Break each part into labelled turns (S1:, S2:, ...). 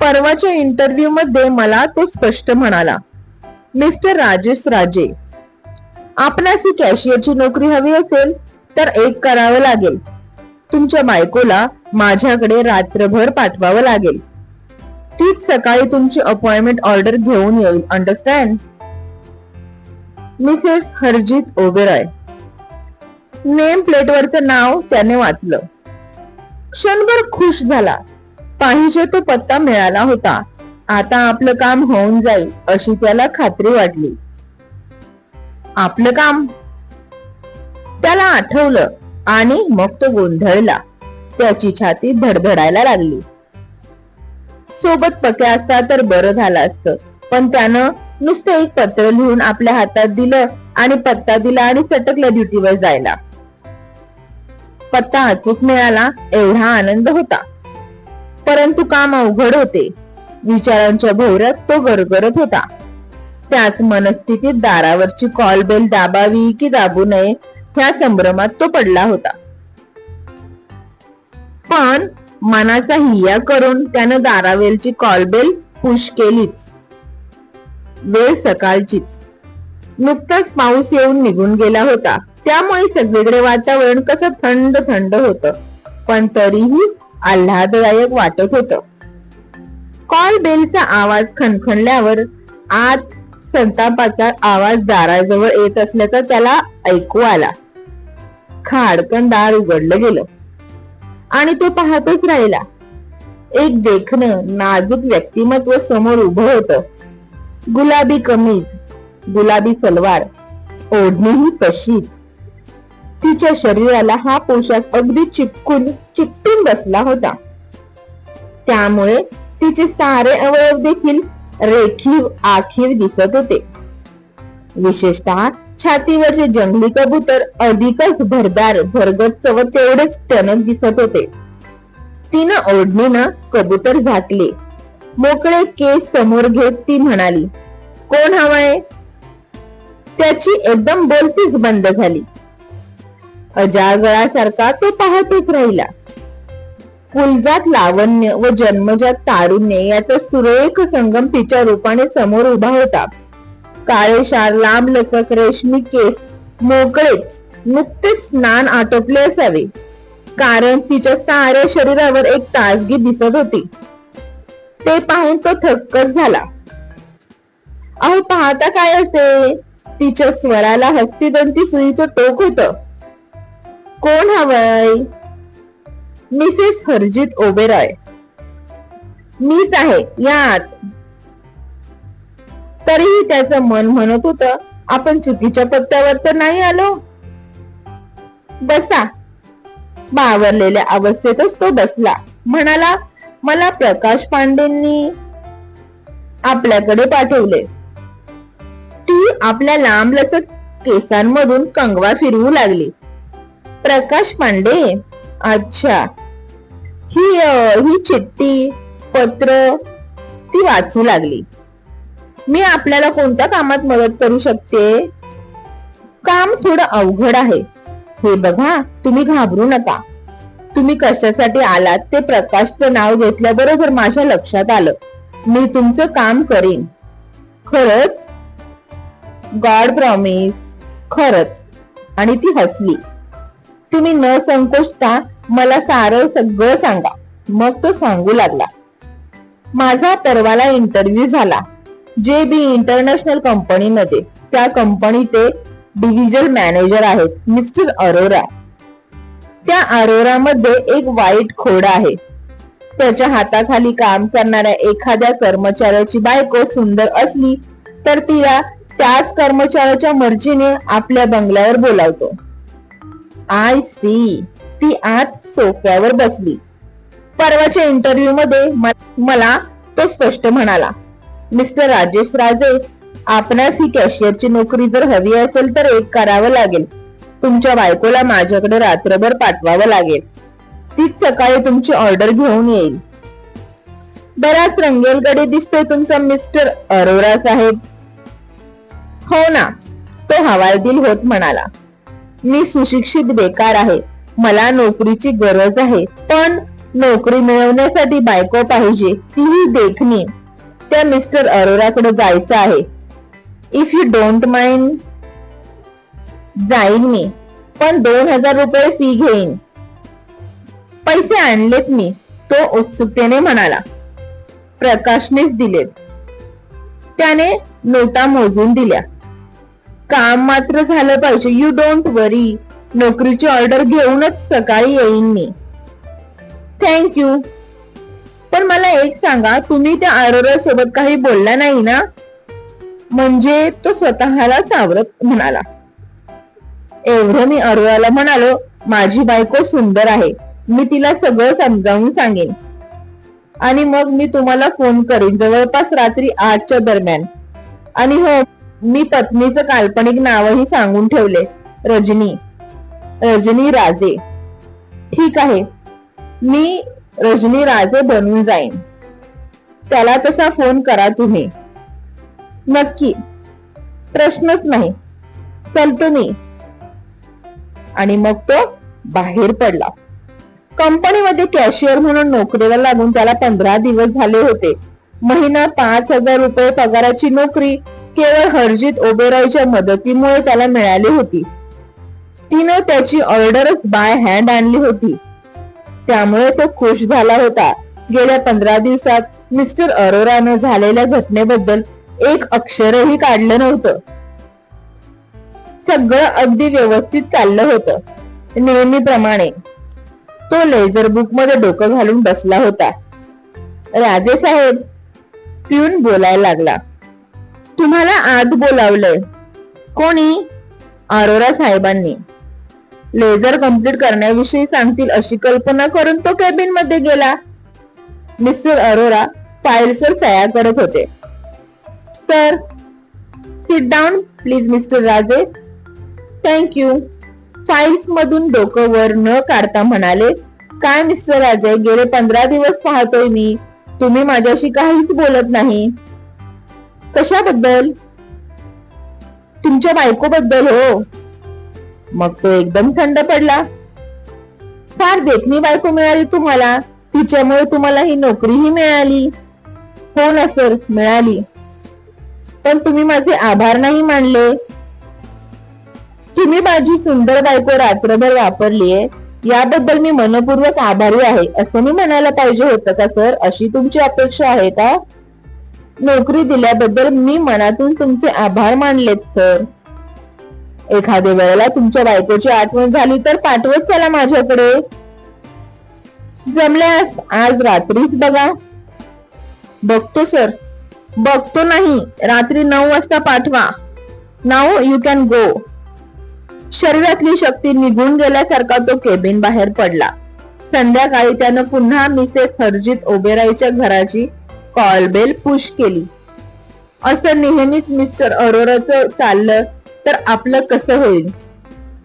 S1: परवाच्या इंटरव्ह्यू मध्ये मला तो स्पष्ट म्हणाला मिस्टर राजेश राजे आपणास ही कॅशियरची नोकरी हवी असेल तर एक करावं लागेल. तुमच्या बायकोला माझ्याकडे रात्रभर पाठवावं लागेल. तीच सकाळी तुमची अपॉइंटमेंट ऑर्डर घेऊन येईल understand Mrs Harjit Oberoi. Name प्लेटवरचं नाव त्याने वाचलं. क्षणभर खुश झाला. पाहिजे तो पत्ता मिळाला होता. आता आपलं काम होऊन जाईल अशी त्याला खात्री वाटली. आपलं काम? त्याला आठवलं आणि मग तो गोंधळला. त्याची छाती धडधडायला लागली. सोबत पक्या असता तर बरं झालं असतं पण त्यानं नुसतं एक पत्र लिहून आपल्या हातात दिलं आणि पत्ता दिला आणि सटकला ड्युटीवर जायला. पत्ता अचूक मिळाला एवढा आनंद होता. परंतु काम अवघड होते. विचारांच्या भोवऱ्यात तो गरगरत होता. त्याच मनस्थितीत दारावरची कॉल बेल दाबावी की दाबू नये ह्या संभ्रमात तो पडला होता. पण मनाचा हिया करून त्यानं दारावेलची कॉल बेल पुश केलीच. वेळ सकाळचीच. नुकताच पाऊस येऊन निघून गेला होता. त्यामुळे सगळीकडे वातावरण कसं थंड थंड होत. पण तरीही आल्हाददायक वाटत होत. कॉल बेलचा आवाज खणखणल्यावर आत संतापाचा आवाज दाराजवळ येत असल्याचा त्याला ऐकू आला. खाडकन दार उघडलं गेलं. आणि तो पाहतच राहिला. एक देखणं नाजूक व्यक्तिमत्व समोर उभं होतं. गुलाबी कमीज गुलाबी सलवार ओढणीही तशीच. तिच्या शरीराला हा पोशाख अगदी चिपकून चिकटून बसला होता. त्यामुळे तिचे सारे अवयव देखील रेखीव आखीव दिसत होते. विशेषतः छातीवरचे जंगली कबूतर अधिकच भरदार भरगत व तेवढेच टणक दिसत होते. तिनं ओढणीनं कबूतर झाकले. मोकळे केस समोर घेत ती म्हणाली कोण हवाय? त्याची एकदम बोलतीच बंद झाली. अजागळासारखा तो पाहतच राहिला. कुलजात लावण्य व जन्मजात तारुण्य याचा सुरेख संगम तिच्या रूपाने समोर उभा होता. काळेशार लांब लचक रेशमी केस मोकळेच नुकतेच स्नान आटोपले असावे. कारण तिच्या साऱ्या शरीरावर एक ताजगी दिसत होती. ते पाहून तो थक्कच झाला. अहो पाहता काय असे? तिच्या स्वराला हस्तिदंती सुईचं टोक होत. कोण हवंय? मिसेस हरजित ओबेरॉय. मीच आहे यात. तरीही त्याचं मन म्हणत होत आपण चुकीच्या पत्त्यावर तर नाही आलो? बसा. बावरलेल्या अवस्थेतच तो बसला. म्हणाला मला प्रकाश पांडेंनी आपल्याकडे पाठवले. ती आपल्या लांब लचक केसांमधून कंगवा फिरवू लागली. प्रकाश पांडे अच्छा. ही ही चिठ्ठी पत्र ती वाचू लागली. मी आपल्याला कोणत्या कामात मदत करू शकते? काम थोडं अवघड आहे. हे बघा तुम्ही घाबरू नका. तुम्ही कशासाठी आलात ते प्रकाशचं नाव घेतल्याबरोबर माझ्या लक्षात आलं. मी तुमचं काम करीन. खरंच? गॉड प्रॉमिस खरंच. आणि ती हसली. तुम्ही न संकोचता मला सारं सगळं सांगा. मग तो सांगू लागला. माझा परवाला इंटरव्ह्यू झाला. जे बी इंटरनॅशनल कंपनीमध्ये त्या कंपनीचे डिव्हिजन मॅनेजर आहेत मिस्टर अरोरा. त्या अरोरामध्ये एक वाईट खोड आहे. त्याच्या हाताखाली काम करणाऱ्या एखाद्या कर्मचाऱ्याची बायको सुंदर असली तर तिला त्याच कर्मचाऱ्याच्या मर्जीने आपल्या बंगल्यावर बोलावतो. I see. ती आत सोफ्यावर बसली. परवाच्या इंटरव्ह्यू मध्ये मला तो स्पष्ट म्हणाला मिस्टर राजेश राजे आपणास ही कॅशियरची नोकरी जर हवी असेल तर एक करावं लागेल. तुमच्या बायकोला माझ्याकडे रात्रभर पाठवावं लागेल. तीच सकाळी तुमची ऑर्डर घेऊन येईल. बराच रंगेलगडे दिसतोय तुमचा मिस्टर अरोरा साहेब. हो ना तो हवालदिल होत म्हणाला. मी सुशिक्षित बेकार आहे. मला नोकरीची गरज आहे. पण नोकरी मिळवण्यासाठी बायको पाहिजे तीही देखणी. त्या मिस्टर अरोराकडे जायचं आहे. इफ यू डोंट माइंड जाईन मी. पण दोन हजार रुपये फी घेईन. पैसे आणलेत मी तो उत्सुकतेने म्हणाला. प्रकाशनेच दिलेत. त्याने नोटा मोजून दिल्या. काम मात्र झालं पाहिजे. यू डोंट वरी नोकरीची ऑर्डर घेऊनच सकाळी येईन मी. थँक्यू पण मला एक सांगा तुम्ही त्या आरोरा सोबत काही बोलला नाही ना? म्हणजे तो स्वतःला सावरत म्हणाला. एवढं मी अरोराला म्हणालो माझी बायको सुंदर आहे. मी तिला सगळं समजावून सांगेन. आणि मग मी तुम्हाला फोन करेन. जवळपास रात्री आठच्या दरम्यान. आणि हो मी पत्नीचं काल्पनिक नावही सांगून ठेवले. रजनी. रजनी राजे. ठीक आहे. मी रजनी राजे बनून जाईन. त्याला तसा फोन करा तुम्ही. नक्की. प्रश्नच नाही. चलतो मी. आणि मग तो बाहेर पडला. कंपनीमध्ये कॅशियर म्हणून नोकरीला लागून त्याला पंधरा दिवस झाले होते. महिना पाच हजार रुपये पगाराची नोकरी केवळ हरजित ओबेरॉयच्या मदतीमुळे त्याला मिळाली होती. तिनं त्याची ऑर्डरच बाय हँड आणली होती. त्यामुळे तो खुश झाला होता. गेल्या पंधरा दिवसात मिस्टर अरोरानं झालेल्या घटनेबद्दल एक अक्षरही काढलं नव्हतं. सगळं अगदी व्यवस्थित चाललं होतं. नेहमीप्रमाणे. तो लेझर बुकमध्ये डोकं घालून बसला होता. राजे साहेब पिऊन बोलायला लागला. तुम्हाला आत बोलावलंय. कोणी? अरोरा साहेबांनी. लेझर कंप्लीट करण्याविषयी सांगतील अशी कल्पना करून तो कॅबिनमध्ये गेला. मिस्टर अरोरा फाईल्सवर सह्या करत होते. Sir sit down please Mr Raje. Thank you files मधून डोकं वर न काढता म्हणाले काय मिस्टर राजे गेले पंधरा दिवस पाहतोय मी. तुम्ही माझ्याशी काहीच बोलत नाही. कशाबद्दल? तुमच्या बायकोबद्दल हो. मग तो एकदम थंड पडला. फार देखणी बायको मिळाली तुम्हाला. तिच्यामुळे तुम्हाला ही नोकरीही मिळाली. हो ना सर मिळाली. पण तुम्ही माझे आभार नाही मानले. तुम्ही माझी सुंदर बायको रात्रभर वापरलीये. याबद्दल मी मनपूर्वक आभारी आहे. असं मी म्हणायला पाहिजे होतं का सर? अशी तुमची अपेक्षा आहे का? नोकरी दिल्याबद्दल मी मनातून तुमचे आभार मानलेत सर. एखाद्या वेळेला तुमच्या बायकोची आठवण झाली तर पाठवत चला माझ्याकडे. जमल्यास आज रात्रीच बघा. बघतो सर. बघतो नाही रात्री नऊ वाजता पाठवा. नाव यू कॅन गो शरीरातली शक्ती निघून गेल्यासारखा तो केबिन बाहेर पडला. संध्याकाळी त्यानं पुन्हा मिसेस हरजित ओबेराईच्या घराची कॉल बेल पुश केली. असं नेहमीच मिस्टर अरोराचं चाललं तर आपलं कसं होईल?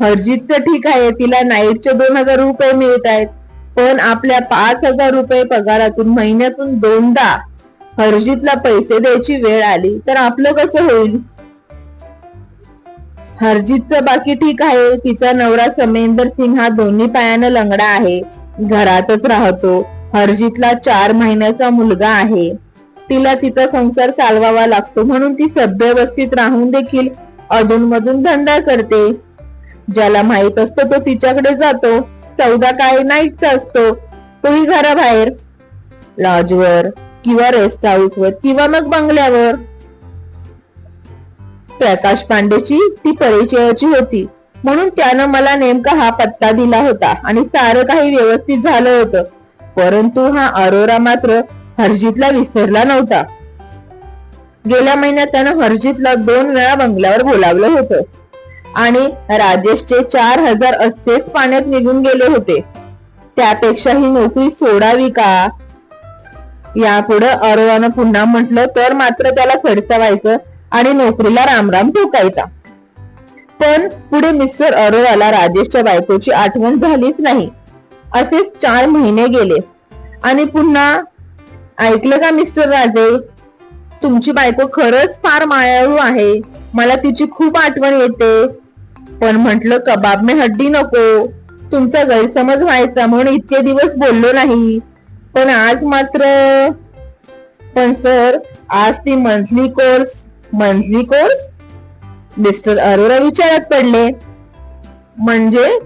S1: हरजीतचं ठीक आहे तिला नाईटचे दोन हजार रुपये मिळत आहेत पण आपल्या पाच हजार रुपये पगारातून महिन्यातून दोनदा हरजीतला पैसे द्यायची वेळ आली तर आपलं कसं होईल? हरजीतचं बाकी ठीक आहे तिचा नवरा समेंदर सिंग हा दोन्ही पायानं लंगडा आहे घरातच राहतो. हरजीतला चार महिन्याचा मुलगा आहे. तिला तिचा संसार चालवावा लागतो म्हणून ती सभ्यवस्थित राहून देखील अधूनमधून धंदा करते. ज्याला माहीत असतो तो तिच्याकडे जातो. चौदा काय नाईटचा असतो. तोही घराबाहेर. लॉजवर किंवा रेस्ट हाऊसवर किंवा मग बंगल्यावर. प्रकाश पांडेची ती परिचयाची होती. म्हणून त्यानं मला नेमका हा पत्ता दिला होता आणि सारं काही व्यवस्थित झालं होतं. परंतु हा अरोरा मात्र हरजितला विसरला नव्हता. गेल्या महिन्यात त्यानं हरजितला दोन वेळा बंगल्यावर बोलावलं होतं. आणि राजेशचे चार हजार असेच पाण्यात निघून गेले होते. त्यापेक्षा ही नोकरी सोडावी का? यापुढे अरोरानं पुन्हा म्हटलं तर मात्र त्याला खडचवायचं आणि नोकरीला रामराम ठोकायचा. पण पुढे मिस्टर अरोराला राजेशच्या बायकोची आठवण झालीच नाही. असेच चार महिने गेले. आणि पुन्हा ऐकलं का मिस्टर राजे? तुमची बायको खरंच फार मायाळू आहे. मला तिची खूप आठवण येते. पण म्हटलं कबाब मे हड्डी नको. तुमचा गैरसमज व्हायचा म्हणून इतके दिवस बोललो नाही. पण आज मात्र पण सर आज ती monthly course monthly course? Mr Arora विचारात पडले. म्हणजे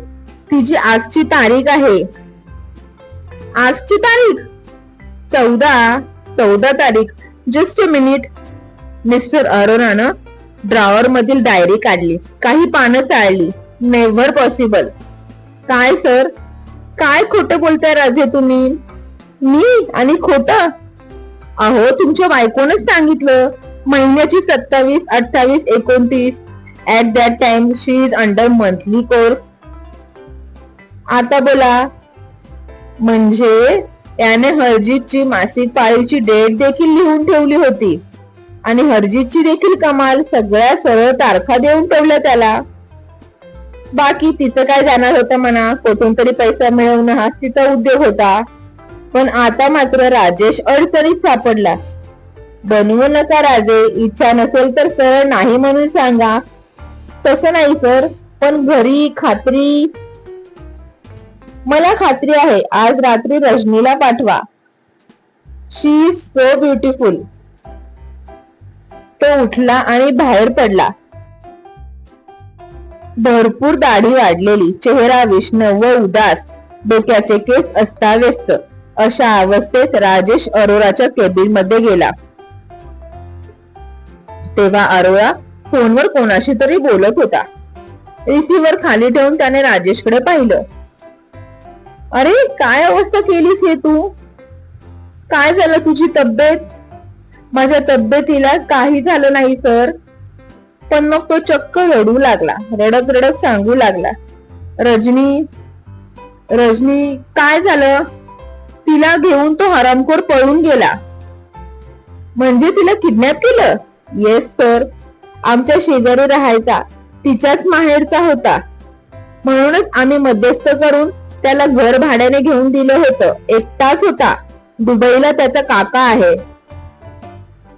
S1: तिची आजची तारीख आहे. आजची तारीख? चौदा चौदा तारीख. जस्ट अ मिनिट मिस्टर अरोरानं ड्रॉवर मधील डायरी काढली. काही पानं चाळली. नेव्हर पॉसिबल काय सर काय खोटं बोलताय राजे तुम्ही? मी आणि खोट? अहो तुमच्या बायकोनच सांगितलं. महिन्याची सत्तावीस अठ्ठावीस एकोणतीस. At that time she is under monthly course आता बोला. म्हणजे त्याने हरजीतची मासिक पाळीची डेट देखील लिहून ठेवली होती. आणि हरजीतची देखील कमाल सगळ्या सरळ तारखा देऊन ठेवल्या त्याला. बाकी तिचं काय जाणार होतं म्हणा? कुठून तरी पैसा मिळवणं हाच तिचा उद्योग होता. पण आता मात्र राजेश अडचणीत सापडला. बनवू नका राजे इच्छा नसेल तर सरळ नाही म्हणून सांगा. तसं नाही सर. पण घरी खात्री मला खात्री आहे आज रात्री रजनीला पाठवा. शी इज सो ब्युटिफुल तो उठला आणि बाहेर पडला. भरपूर दाढी वाढलेली चेहरा विष्ण व उदास डोक्याचे केस अस्ताव्यस्त. अशा अवस्थेत राजेश अरोराच्या केबिनमध्ये गेला. तेव्हा अरोरा फोनवर कोणाशी तरी बोलत होता. रिसिव्हर खाली ठेवून त्याने राजेशकडे पाहिलं. अरे काय अवस्था केलीस हे तू? काय झालं तुझी तब्येत? माझ्या तब्येतीला काही झालं नाही सर. पण मग तो चक्क रडू लागला रडत रडत सांगू लागला. रजनी रजनी काय झालं? तिला घेऊन तो हरामखोर पळून गेला. म्हणजे तिला किडनॅप केलं? Yes sir. आमच्या शेजारी राहायचा तिच्याच माहेरचा होता. म्हणूनच आम्ही मध्यस्थ करून त्याला घर भाड्याने घेऊन दिलं होतं. एकटाच होता. दुबईला त्याचा काका आहे.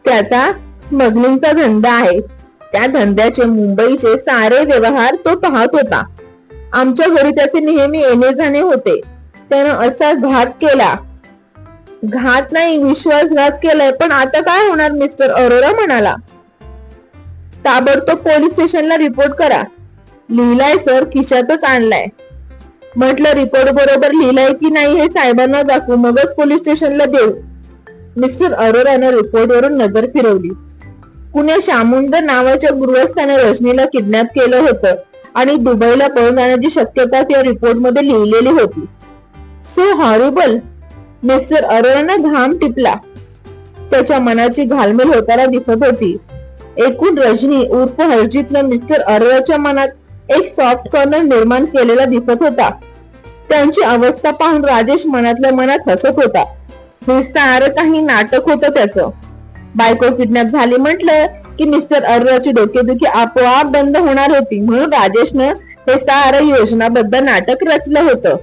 S1: त्याचा स्मगलिंगचा धंदा आहे. त्या धंद्याचे मुंबईचे सारे व्यवहार तो पाहत होता. आमच्या घरी त्याचे नेहमी येणे जाणे होते. त्यानं असा घात केला. घात नाही विश्वासघात केलाय पण आता काय होणार मिस्टर अरोरा म्हणाला. ताबडतोब पोलीस स्टेशनला रिपोर्ट करा. लिहिलाय सर खिशातच आणलाय. म्हटलं रिपोर्ट बरोबर लिहिलाय की नाही हे साहेबांना दाखवू मगच पोलीस स्टेशनला देऊ. मिस्टर अरोरानं रिपोर्टवरून नजर फिरवली. कुण्या शामुंद नावाच्या गृहस्थाने रजनीला किडनॅप केलं होतं आणि दुबईला पळून जाण्याची शक्यता त्या रिपोर्टमध्ये लिहिलेली होती. सो हॉरिबल मिस्टर अरोरानं घाम टिपला. त्याच्या मनाची घालमेल होताना दिसत होती. एकूण रजनी उर्फ हरजितनं मिस्टर अरोराच्या मनात एक सॉफ्ट कॉर्नर निर्माण केलेला दिसत होता. त्यांची अवस्था पाहून राजेश मनातल्या मनात हसत होता. हे सारं काही नाटक होतं त्याचं. बायको किडनॅप झाली म्हटलं की मिस्टर अरोराची डोकेदुखी आपोआप बंद होणार होती म्हणून राजेशनं हे सारं योजनाबद्ध नाटक रचलं होतं.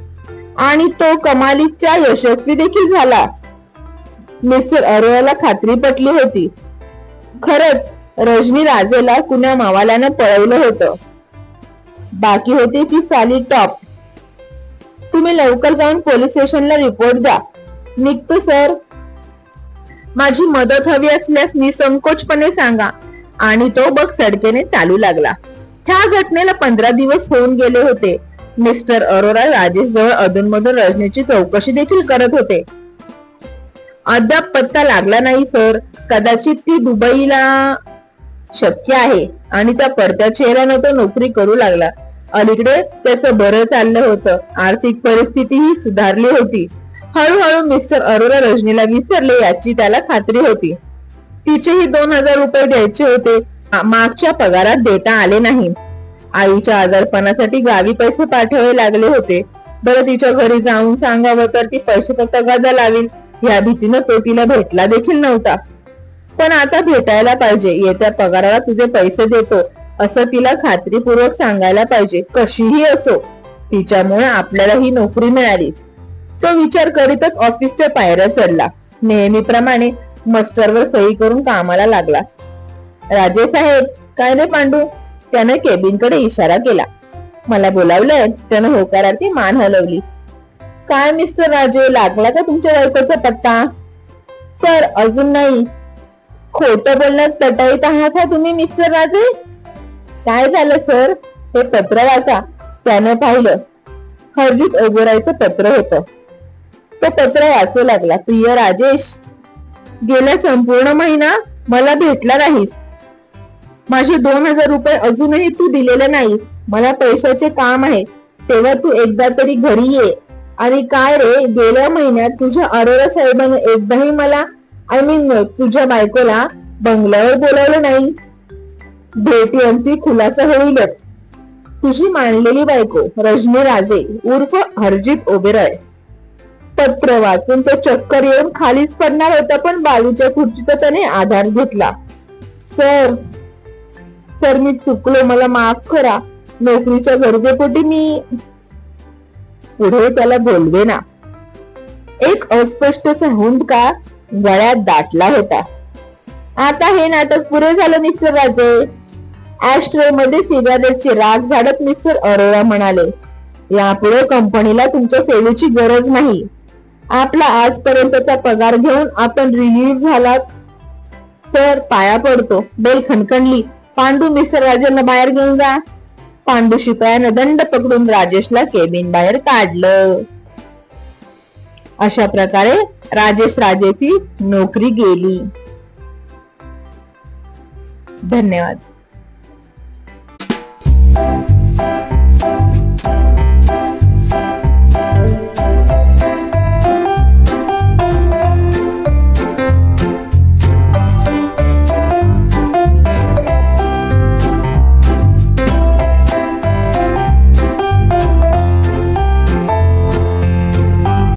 S1: आणि तो कमालीच्या यशस्वी देखील झाला. मिस्टर अरोराला खात्री पटली होती. खरंच रजनी राजेला कुण्या मावाल्यानं पळवलं होतं. बाकी होती ती साली टॉप. तुम्ही लवकर जाऊन पोलीस स्टेशनला रिपोर्ट द्या. निघतो सर माझी मदत हवी असल्यास निसंकोचपणे सांगा. आणि तो बघ सडकेने चालू लागला. ह्या घटनेला पंधरा दिवस होऊन गेले होते. मिस्टर अरोरा राजेश जवळ अधूनमधून रजनीची चौकशी देखील करत होते. अद्याप पत्ता लागला नाही सर कदाचित ती दुबईला शक्य आहे. आणि त्या पडत्या चेहऱ्यानं तो नोकरी करू लागला. अलीकडे त्याचं बरं चाललं होतं. आर्थिक परिस्थितीही सुधारली होती. हळूहळू मिस्टर अरोरा रजनीला विसरले याची त्याला खात्री होती. तिचेही दोन हजार रुपये द्यायचे होते. मागच्या पगारात देता आले नाही. आईच्या आजारपणासाठी गावी पैसे पाठवावे लागले होते. बरं तिच्या घरी जाऊन सांगावं तर ती पैसे तगादा लावेल या भीतीनं तो तिला भेटला देखील नव्हता. पण आता भेटायला पाहिजे. येत्या पगाराला तुझे पैसे देतो. असं तिला खात्रीपूर्वक सांगायला पाहिजे. कशीही असो तिच्यामुळे आपल्याला ही नोकरी मिळाली. तो विचार करीतच ऑफिसच्या पायऱ्या चढला. नेहमीप्रमाणे मस्टरवर सही करून कामाला लागला. राजे साहेब काय रे पांडू? त्याने केबिनकडे इशारा केला. मला बोलावलंय त्यानं होकारार्थी मान हलवली. काय मिस्टर राजे लागला का तुमच्या बायकोचा पत्ता? सर अजून नाही. खोट बोलण्यात तटाईत आहात का तुम्ही मिस्टर राजे? काय झालं सर? हे पत्र वाचा. त्याने पाहिलं हरजित ओबेरायचं पत्र होतं. तो पत्र वाचू लागला. प्रिय राजेश गेल्या संपूर्ण महिना मला भेटला नाहीस. माझे दोन हजार रुपये अजूनही तू दिलेले नाही. मला पैशाचे काम आहे. तेव्हा तू एकदा तरी घरी ये. आणि काय रे गेल्या महिन्यात तुझ्या अरोरा साहेबांनी एकदाही मला आय मीन तुझ्या बायकोला बंगल्यावर बोलावलं नाही. भेटी अंती खुलासा होईलच. तुझी मांडलेली बायको रजनी राजे उर्फ हरजित ओबेरॉय. पत्र वाचून तो चक्कर येऊन खालीच पडणार होता पण बाजूच्या खुर्चीचा त्याने आधार घेतला. सर सर मी चुकलो मला माफ करा. नोकरीच्या गरजेपोटी मी पुढे त्याला बोलवे ना एक अस्पष्ट हुंदका गळ्यात दाटला होता. आता हे नाटक पुरे झालं मिस्टर राजे? ऍस्ट्रे मध्ये सिगारेटची राग झाडत मिस्टर अरोरा म्हणाले यापुढे कंपनीला तुमच्या सेवेची गरज नाही. आपला आजपर्यंतचा पगार घेऊन आपण रिलीज झालात. सर पाया पडतो. बेल खणखणली. पांडू मिस्टर राजांना बाहेर घेऊन जा. पांडू शिपायानं दंड पकडून राजेशला केबिन बाहेर काढलं. अशा प्रकारे राजेश राजेची नोकरी गेली. धन्यवाद. Thank you.